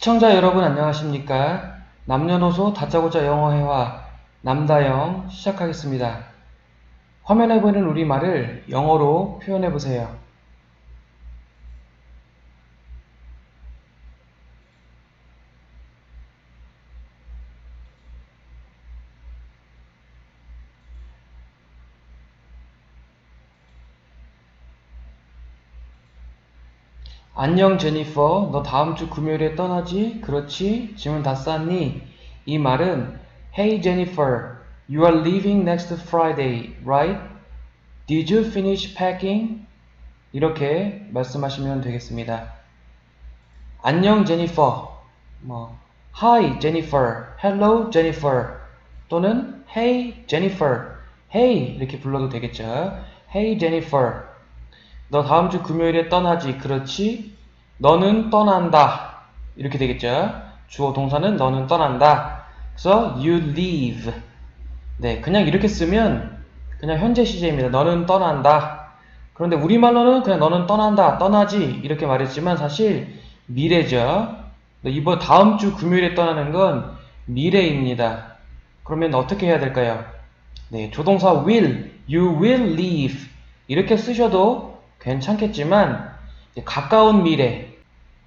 시청자 여러분 안녕하십니까? 남녀노소 다짜고짜 영어회화 남다영 시작하겠습니다. 화면에 보이는 우리말을 영어로 표현해 보세요. 안녕 제니퍼, 너 다음 주 금요일에 떠나지? 그렇지? 짐은 다 쌌니? 이 말은 Hey Jennifer, you are leaving next Friday, right? Did you finish packing? 이렇게 말씀하시면 되겠습니다. 안녕 제니퍼, 뭐 Hi Jennifer, Hello Jennifer 또는 Hey Jennifer, Hey 이렇게 불러도 되겠죠. Hey Jennifer, 너 다음 주 금요일에 떠나지, 그렇지? 너는 떠난다. 이렇게 되겠죠? 주어 동사는 너는 떠난다. 그래서 you leave. 네, 그냥 이렇게 쓰면 그냥 현재 시제입니다. 너는 떠난다. 그런데 우리말로는 그냥 너는 떠난다, 떠나지 이렇게 말했지만 사실 미래죠. 이번 다음 주 금요일에 떠나는 건 미래입니다. 그러면 어떻게 해야 될까요? 네, 조동사 will, you will leave 이렇게 쓰셔도 괜찮겠지만 가까운 미래,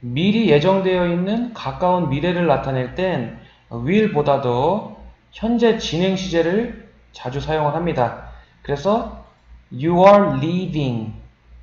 미리 예정되어 있는 가까운 미래를 나타낼 땐 will보다도 현재 진행 시제를 자주 사용을 합니다. 그래서 you are leaving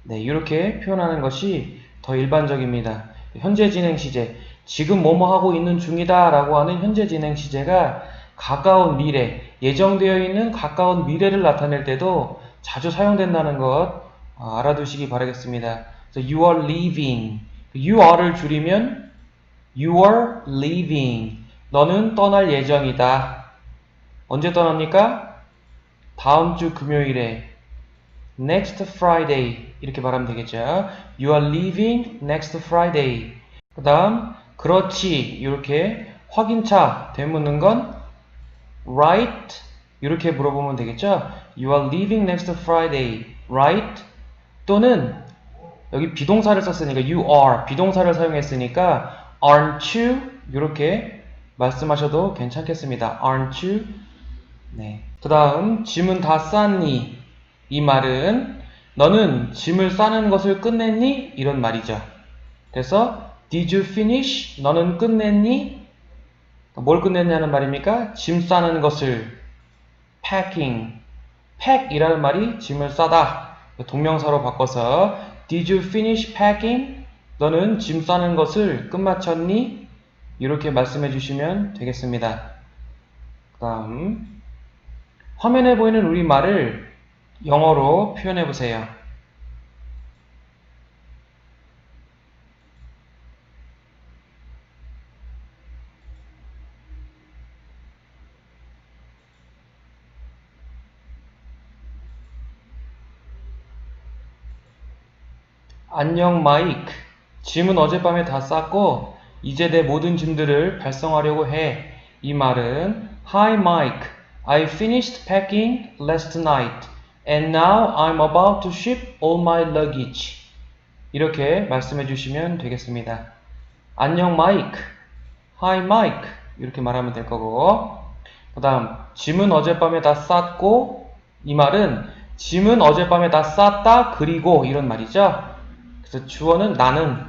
네, 이렇게 표현하는 것이 더 일반적입니다. 현재 진행 시제, 지금 뭐뭐 하고 있는 중이다 라고 하는 현재 진행 시제가 가까운 미래, 예정되어 있는 가까운 미래를 나타낼 때도 자주 사용된다는 것 어, 알아두시기 바라겠습니다. So you are leaving. You are를 줄이면 you are leaving. 너는 떠날 예정이다. 언제 떠납니까? 다음 주 금요일에 next Friday 이렇게 말하면 되겠죠. You are leaving next Friday. 그 다음 그렇지 이렇게 확인차 되묻는 건 right 이렇게 물어보면 되겠죠. You are leaving next Friday, right? 또는 여기 비동사를 썼으니까 you are 비동사를 사용했으니까 aren't you 이렇게 말씀하셔도 괜찮겠습니다. aren't you? 네. 그 다음 짐은 다 쌌니? 이 말은 너는 짐을 싸는 것을 끝냈니? 이런 말이죠. 그래서 did you finish? 너는 끝냈니? 뭘 끝냈냐는 말입니까? 짐 싸는 것을 packing pack이라는 말이 짐을 싸다 동명사로 바꿔서 Did you finish packing? 너는 짐 싸는 것을 끝마쳤니? 이렇게 말씀해 주시면 되겠습니다. 그 다음 화면에 보이는 우리말을 영어로 표현해 보세요. 안녕 마이크. 짐은 어젯밤에 다 쌌고 이제 내 모든 짐들을 발송하려고 해. 이 말은 Hi Mike. I finished packing last night and now I'm about to ship all my luggage. 이렇게 말씀해 주시면 되겠습니다. 안녕 마이크. Hi Mike. 이렇게 말하면 될 거고. 그다음 짐은 어젯밤에 다 쌌고 이 말은 짐은 어젯밤에 다 쌌다 그리고 이런 말이죠. 그래서 주어는 나는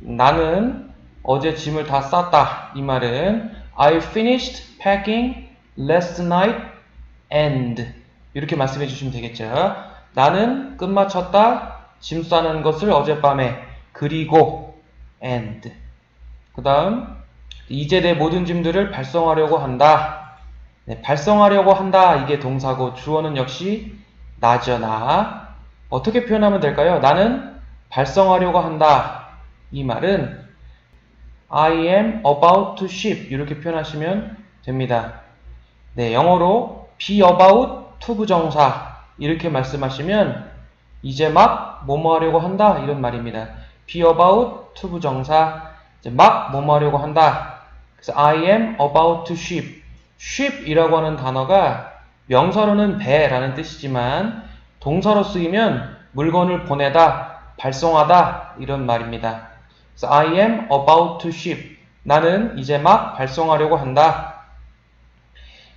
나는 어제 짐을 다 쌌다 이 말은 I finished packing last night and 이렇게 말씀해 주시면 되겠죠. 나는 끝마쳤다 짐 싸는 것을 어젯밤에 그리고 and 그 다음 이제 내 모든 짐들을 발송하려고 한다. 네, 발송하려고 한다 이게 동사고 주어는 역시 나죠 나. 어떻게 표현하면 될까요? 나는 발송하려고 한다. 이 말은 I am about to ship 이렇게 표현하시면 됩니다. 네, 영어로 be about to 부정사 이렇게 말씀하시면 이제 막 뭐뭐 하려고 한다 이런 말입니다. be about to 부정사 이제 막 뭐뭐 하려고 한다. 그래서 I am about to ship. ship이라고 하는 단어가 명사로는 배라는 뜻이지만 동사로 쓰이면 물건을 보내다 발송하다 이런 말입니다. 그래서 I am about to ship. 나는 이제 막 발송하려고 한다.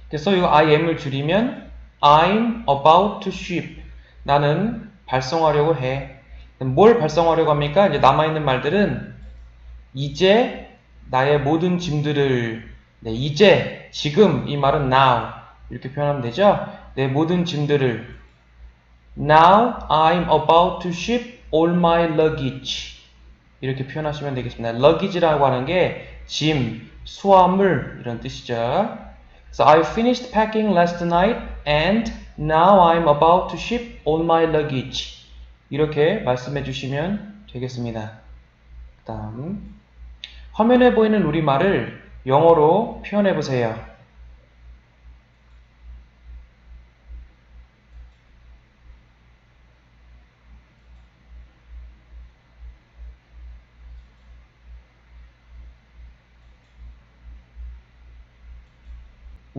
그래서 이 I am을 줄이면 I'm about to ship. 나는 발송하려고 해. 뭘 발송하려고 합니까? 이제 남아있는 말들은 이제 나의 모든 짐들을 네, 이제 지금 이 말은 now 이렇게 표현하면 되죠. 내 모든 짐들을 Now I'm about to ship all my luggage 이렇게 표현하시면 되겠습니다. luggage라고 하는 게 짐, 수화물 이런 뜻이죠. So I finished packing last night and now I'm about to ship all my luggage 이렇게 말씀해 주시면 되겠습니다. 그 다음 화면에 보이는 우리말을 영어로 표현해 보세요.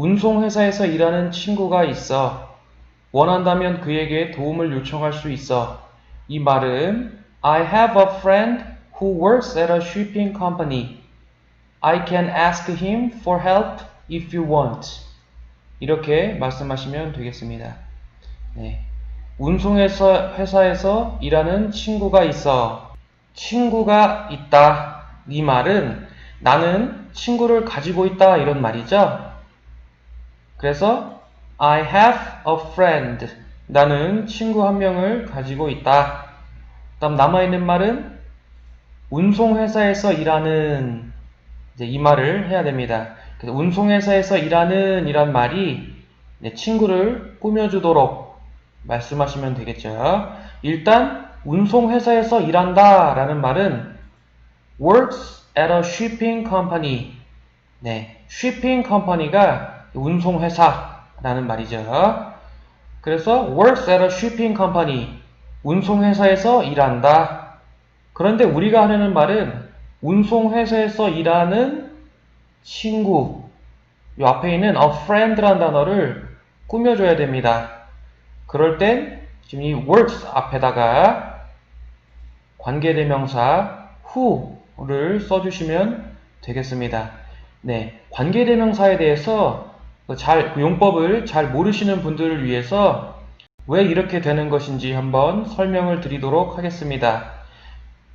운송회사에서 일하는 친구가 있어. 원한다면 그에게 도움을 요청할 수 있어. 이 말은 I have a friend who works at a shipping company. I can ask him for help if you want. 이렇게 말씀하시면 되겠습니다. 네. 운송회사 회사에서 일하는 친구가 있어. 친구가 있다. 이 말은 나는 친구를 가지고 있다 이런 말이죠. 그래서 I have a friend. 나는 친구 한 명을 가지고 있다. 다음 남아 있는 말은 운송회사에서 일하는 이제 이 말을 해야 됩니다. 그래서 운송회사에서 일하는 이란 말이 친구를 꾸며주도록 말씀하시면 되겠죠. 일단 운송회사에서 일한다 라는 말은 works at a shipping company. 네, shipping company가 운송회사라는 말이죠. 그래서 works at a shipping company. 운송회사에서 일한다. 그런데 우리가 하려는 말은 운송회사에서 일하는 친구. 이 앞에 있는 a friend라는 단어를 꾸며줘야 됩니다. 그럴 땐 지금 이 works 앞에다가 관계대명사 who를 써주시면 되겠습니다. 네, 관계대명사에 대해서 잘, 그 용법을 잘 모르시는 분들을 위해서 왜 이렇게 되는 것인지 한번 설명을 드리도록 하겠습니다.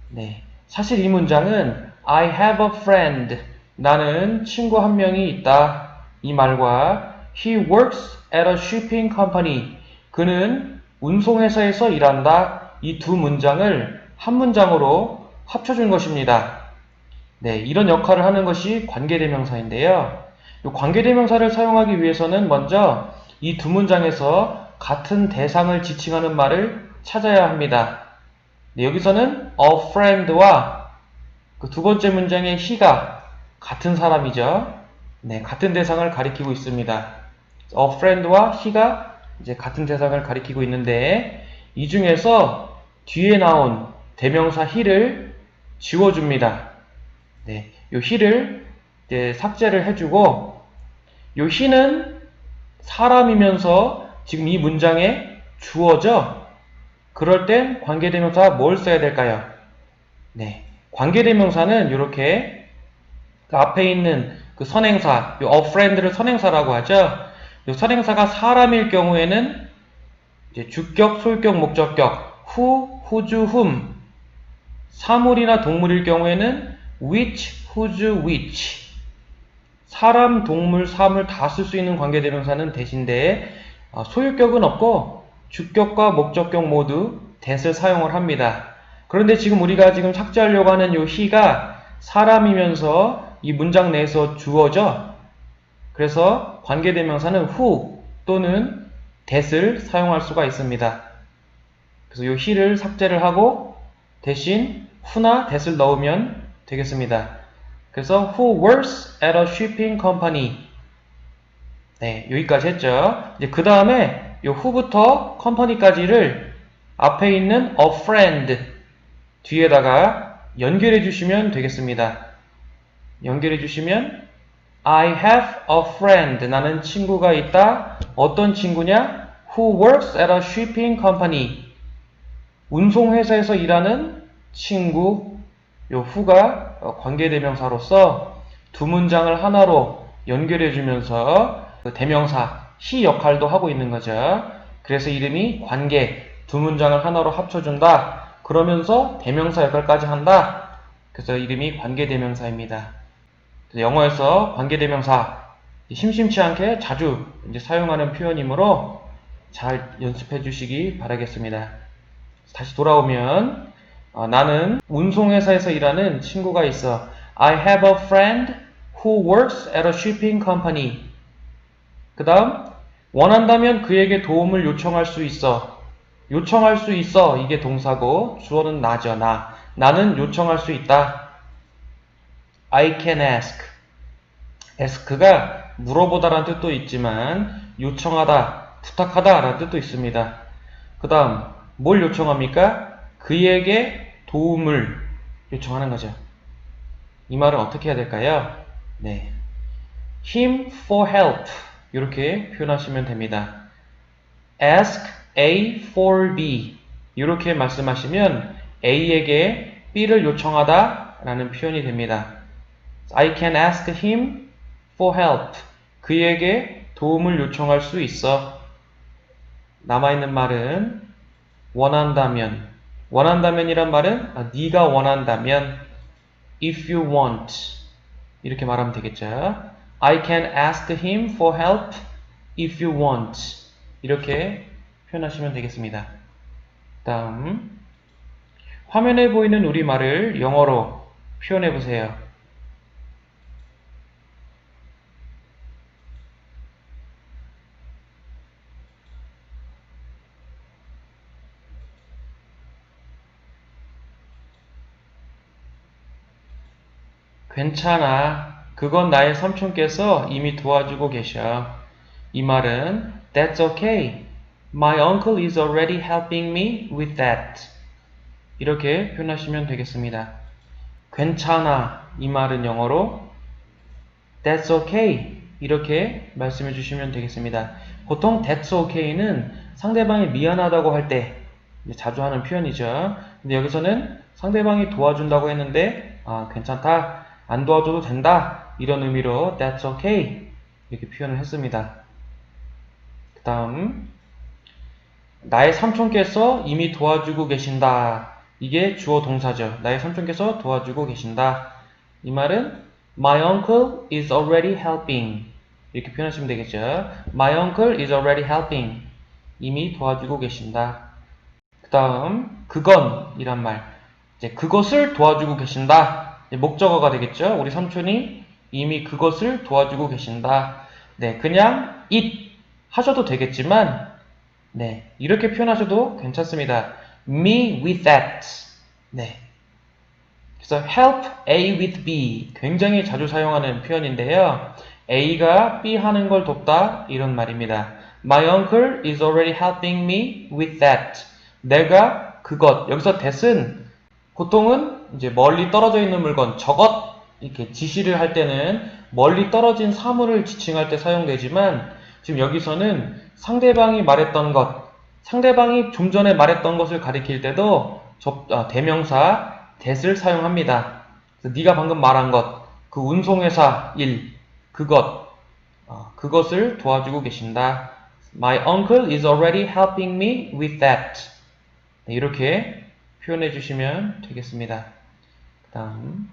네. 사실 이 문장은 I have a friend. 나는 친구 한 명이 있다. 이 말과 He works at a shipping company. 그는 운송회사에서 일한다. 이 두 문장을 한 문장으로 합쳐준 것입니다. 네, 이런 역할을 하는 것이 관계대명사인데요. 이 관계대명사를 사용하기 위해서는 먼저 이 두 문장에서 같은 대상을 지칭하는 말을 찾아야 합니다. 네, 여기서는 a friend와 그 두 번째 문장의 he가 같은 사람이죠. 네, 같은 대상을 가리키고 있습니다. a friend와 he가 이제 같은 대상을 가리키고 있는데 이 중에서 뒤에 나온 대명사 he를 지워줍니다. 네, 요 he를 이제 삭제를 해주고 요 he는 사람이면서 지금 이 문장에 주어져 그럴 땐 관계대명사 뭘 써야 될까요? 네. 관계대명사는 이렇게 그 앞에 있는 그 선행사, 요 a friend를 선행사라고 하죠. 요 선행사가 사람일 경우에는 이제 주격, 솔격, 목적격, who, whose, whom. 사물이나 동물일 경우에는 which, whose, which. 사람, 동물, 사물 다 쓸 수 있는 관계대명사는 대신데 어, 소유격은 없고 주격과 목적격 모두 that을 사용을 합니다. 그런데 지금 우리가 지금 삭제하려고 하는 요 he가 사람이면서 이 문장 내에서 주어져 그래서 관계대명사는 who 또는 that을 사용할 수가 있습니다. 그래서 요 he를 삭제를 하고 대신 who나 that을 넣으면 되겠습니다. 그래서 who works at a shipping company 네, 여기까지 했죠. 이제 그 다음에 요 who부터 company까지를 앞에 있는 a friend 뒤에다가 연결해 주시면 되겠습니다. 연결해 주시면 I have a friend. 나는 친구가 있다. 어떤 친구냐? Who works at a shipping company. 운송회사에서 일하는 친구. 요 who가 관계대명사로서 두 문장을 하나로 연결해 주면서 그 대명사 시 역할도 하고 있는 거죠. 그래서 이름이 관계 두 문장을 하나로 합쳐준다. 그러면서 대명사 역할까지 한다. 그래서 이름이 관계대명사입니다. 영어에서 관계대명사 심심치 않게 자주 이제 사용하는 표현이므로 잘 연습해 주시기 바라겠습니다. 다시 돌아오면 어, 나는 운송회사에서 일하는 친구가 있어. I have a friend who works at a shipping company. 그 다음 원한다면 그에게 도움을 요청할 수 있어. 요청할 수 있어. 이게 동사고 주어는 나죠. 나. 나는 요청할 수 있다. I can ask. ask가 물어보다라는 뜻도 있지만 요청하다, 부탁하다라는 뜻도 있습니다. 그 다음 뭘 요청합니까? 그에게 도움을 요청하는 거죠. 이 말은 어떻게 해야 될까요? 네. him for help 이렇게 표현하시면 됩니다. ask A for B 이렇게 말씀하시면 A에게 B를 요청하다 라는 표현이 됩니다. I can ask him for help. 그에게 도움을 요청할 수 있어. 남아있는 말은 원한다면 원한다면이란 말은 아, 네가 원한다면 if you want 이렇게 말하면 되겠죠. I can ask him for help if you want 이렇게 표현하시면 되겠습니다. 다음 화면에 보이는 우리말을 영어로 표현해 보세요. 괜찮아. 그건 나의 삼촌께서 이미 도와주고 계셔. 이 말은 That's okay. My uncle is already helping me with that. 이렇게 표현하시면 되겠습니다. 괜찮아. 이 말은 영어로 That's okay. 이렇게 말씀해 주시면 되겠습니다. 보통 That's okay는 상대방이 미안하다고 할 때 자주 하는 표현이죠. 근데 여기서는 상대방이 도와준다고 했는데 아, 괜찮다. 안 도와줘도 된다. 이런 의미로 That's okay. 이렇게 표현을 했습니다. 그 다음 나의 삼촌께서 이미 도와주고 계신다. 이게 주어 동사죠. 나의 삼촌께서 도와주고 계신다. 이 말은 My uncle is already helping. 이렇게 표현하시면 되겠죠. My uncle is already helping. 이미 도와주고 계신다. 그 다음 그건 이란 말. 이제 그것을 도와주고 계신다. 목적어가 되겠죠. 우리 삼촌이 이미 그것을 도와주고 계신다. 네, 그냥 it 하셔도 되겠지만 네, 이렇게 표현하셔도 괜찮습니다. Me with that. 네. 그래서 help A with B 굉장히 자주 사용하는 표현인데요. A가 B 하는 걸 돕다 이런 말입니다. My uncle is already helping me with that. 내가 그것 여기서 that은 보통은 이제 멀리 떨어져 있는 물건 저것 이렇게 지시를 할 때는 멀리 떨어진 사물을 지칭할 때 사용되지만 지금 여기서는 상대방이 말했던 것, 상대방이 좀 전에 말했던 것을 가리킬 때도 접, 아, 대명사 that을 사용합니다. 그래서 네가 방금 말한 것, 그 운송회사 일, 그것, 어, 그것을 도와주고 계신다. My uncle is already helping me with that. 네, 이렇게 표현해 주시면 되겠습니다. 그 다음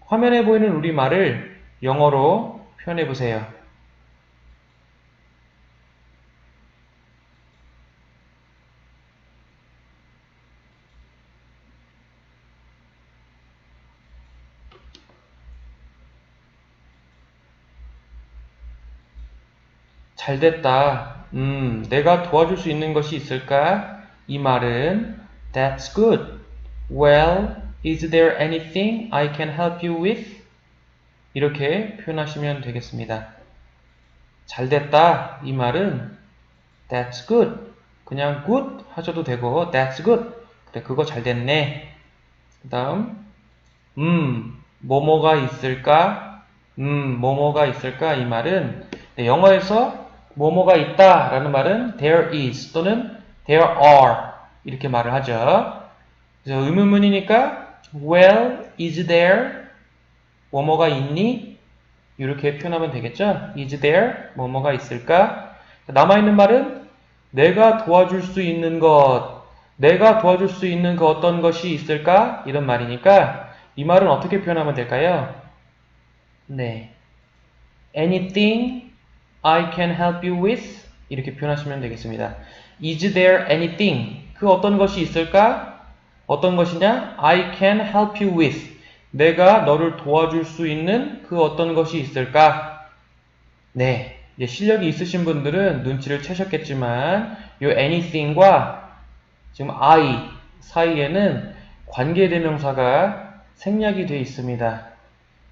화면에 보이는 우리말을 영어로 표현해 보세요. 잘 됐다. 음, 내가 도와줄 수 있는 것이 있을까? 이 말은 That's good. Well, is there anything I can help you with? 이렇게 표현하시면 되겠습니다. 잘 됐다. 이 말은 That's good. 그냥 good 하셔도 되고 That's good. 그래, 그거 잘 됐네. 그 다음 음, 뭐뭐가 있을까? 음, 뭐뭐가 있을까? 이 말은 네, 영어에서 뭐뭐가 있다 라는 말은 there is 또는 there are 이렇게 말을 하죠. 그래서 의문문이니까 well is there 뭐뭐가 있니? 이렇게 표현하면 되겠죠? is there 뭐뭐가 있을까? 남아 있는 말은 내가 도와줄 수 있는 것, 내가 도와줄 수 있는 그 어떤 것이 있을까? 이런 말이니까 이 말은 어떻게 표현하면 될까요? 네. Anything I can help you with? 이렇게 표현하시면 되겠습니다. Is there anything? 그 어떤 것이 있을까? 어떤 것이냐? I can help you with. 내가 너를 도와줄 수 있는 그 어떤 것이 있을까? 네. 실력이 있으신 분들은 눈치를 채셨겠지만, 요 anything과 지금 I 사이에는 관계대명사가 생략이 되어 있습니다.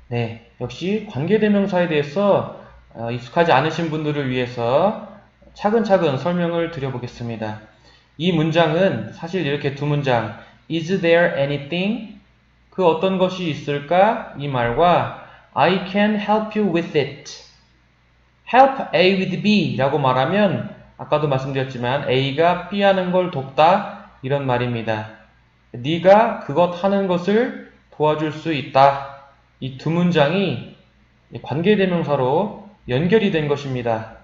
네. 역시 관계대명사에 대해서 어, 익숙하지 않으신 분들을 위해서 차근차근 설명을 드려보겠습니다. 이 문장은 사실 이렇게 두 문장, is there anything? 그 어떤 것이 있을까? 이 말과 I can help you with it. help A with B 라고 말하면 아까도 말씀드렸지만 A가 B 하는 걸 돕다 이런 말입니다. 네가 그것 하는 것을 도와줄 수 있다. 이 두 문장이 관계대명사로 연결이 된 것입니다.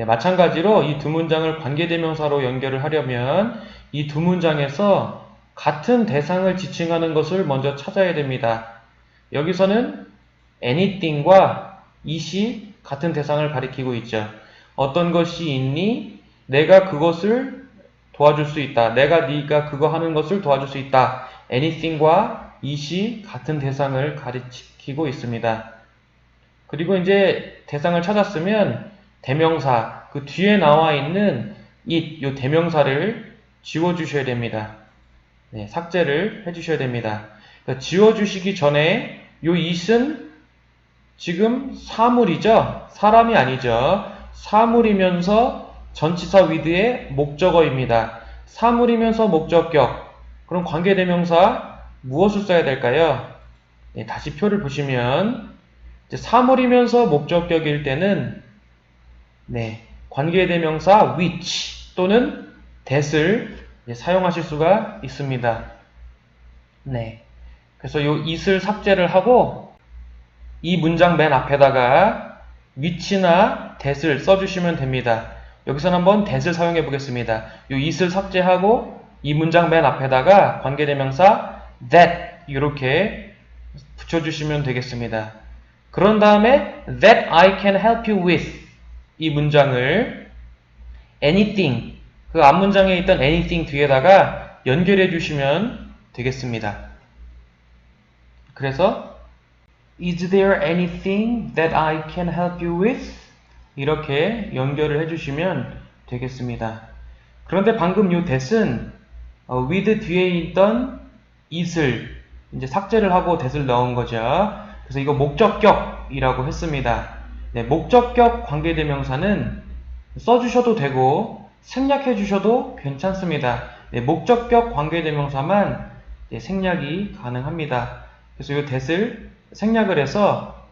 네, 마찬가지로 이 두 문장을 관계대명사로 연결을 하려면 이 두 문장에서 같은 대상을 지칭하는 것을 먼저 찾아야 됩니다. 여기서는 anything과 it이 같은 대상을 가리키고 있죠. 어떤 것이 있니? 내가 그것을 도와줄 수 있다. 내가 네가 그거 하는 것을 도와줄 수 있다. anything과 it이 같은 대상을 가리키고 있습니다. 그리고 이제 대상을 찾았으면 대명사 그 뒤에 나와 있는 it 요 대명사를 지워 주셔야 됩니다. 네, 삭제를 해 주셔야 됩니다. 그러니까 지워 주시기 전에 요 it은 지금 사물이죠. 사람이 아니죠. 사물이면서 전치사 위드의 목적어입니다. 사물이면서 목적격. 그럼 관계대명사 무엇을 써야 될까요? 네, 다시 표를 보시면 사물이면서 목적격일 때는 네, 관계대명사 which 또는 that을 사용하실 수가 있습니다. 네. 그래서 요 it을 삭제를 하고 이 문장 맨 앞에다가 which나 that을 써주시면 됩니다. 여기서는 한번 that을 사용해 보겠습니다. 요 it을 삭제하고 이 문장 맨 앞에다가 관계대명사 that 이렇게 붙여주시면 되겠습니다. 그런 다음에 that I can help you with 이 문장을 anything 그 앞 문장에 있던 anything 뒤에다가 연결해 주시면 되겠습니다. 그래서 Is there anything that I can help you with? 이렇게 연결을 해주시면 되겠습니다. 그런데 방금 이 that은 어, with 뒤에 있던 it을 이제 삭제를 하고 that을 넣은 거죠. 그래서 이거 목적격이라고 했습니다. 네, 목적격 관계대명사는 써주셔도 되고 생략해 주셔도 괜찮습니다. 네, 목적격 관계대명사만 네, 생략이 가능합니다. 그래서 이 that을 생략을 해서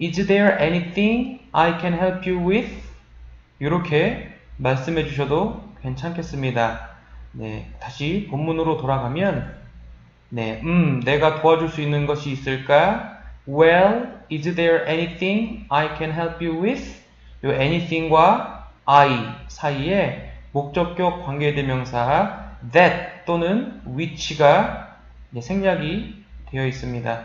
Is there anything I can help you with? 이렇게 말씀해 주셔도 괜찮겠습니다. 네, 다시 본문으로 돌아가면 네, 음, 내가 도와줄 수 있는 것이 있을까? Well, is there anything I can help you with? 요 anything과 I 사이에 목적격 관계대명사 that 또는 which가 생략이 되어 있습니다.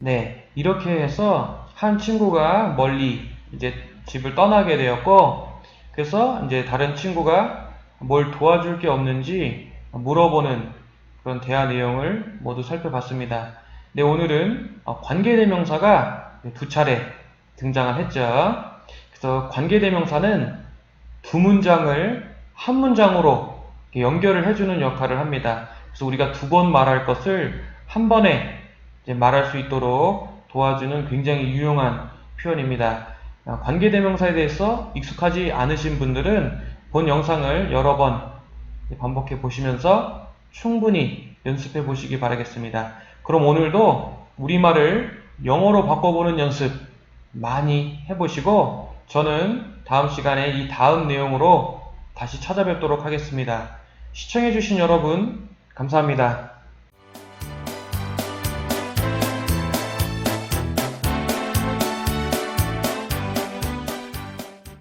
네, 이렇게 해서 한 친구가 멀리 이제 집을 떠나게 되었고, 그래서 이제 다른 친구가 뭘 도와줄 게 없는지 물어보는 그런 대화 내용을 모두 살펴봤습니다. 네, 오늘은 관계대명사가 두 차례 등장을 했죠. 그래서 관계대명사는 두 문장을 한 문장으로 연결을 해주는 역할을 합니다. 그래서 우리가 두 번 말할 것을 한 번에 말할 수 있도록 도와주는 굉장히 유용한 표현입니다. 관계대명사에 대해서 익숙하지 않으신 분들은 본 영상을 여러 번 반복해 보시면서 충분히 연습해 보시기 바라겠습니다. 그럼 오늘도 우리말을 영어로 바꿔보는 연습 많이 해보시고 저는 다음 시간에 이 다음 내용으로 다시 찾아뵙도록 하겠습니다. 시청해주신 여러분 감사합니다.